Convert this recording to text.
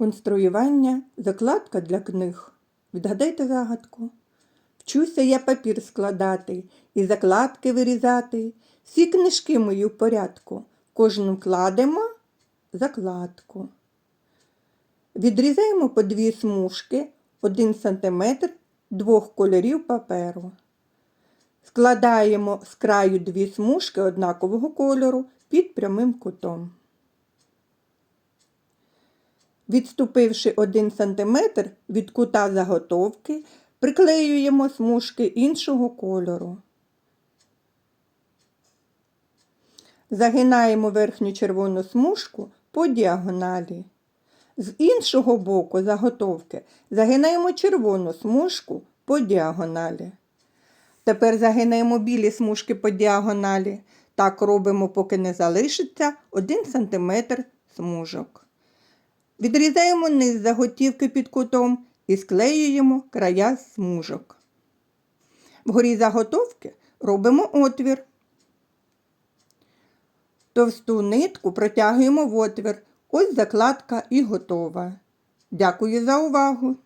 Конструювання закладка для книг. Відгадайте загадку. Вчуся я папір складати і закладки вирізати. Всі книжки мої в порядку. Кожну кладемо закладку. Відрізаємо по дві смужки, 1 см двох кольорів паперу. Складаємо з краю дві смужки однакового кольору під прямим кутом. Відступивши 1 см від кута заготовки, приклеюємо смужки іншого кольору. Загинаємо верхню червону смужку по діагоналі. З іншого боку заготовки загинаємо червону смужку по діагоналі. Тепер загинаємо білі смужки по діагоналі. Так робимо, поки не залишиться 1 см смужок. Відрізаємо низ заготівки під кутом і склеюємо края смужок. Вгорі заготовки робимо отвір. Товсту нитку протягуємо в отвір. Ось закладка і готова. Дякую за увагу!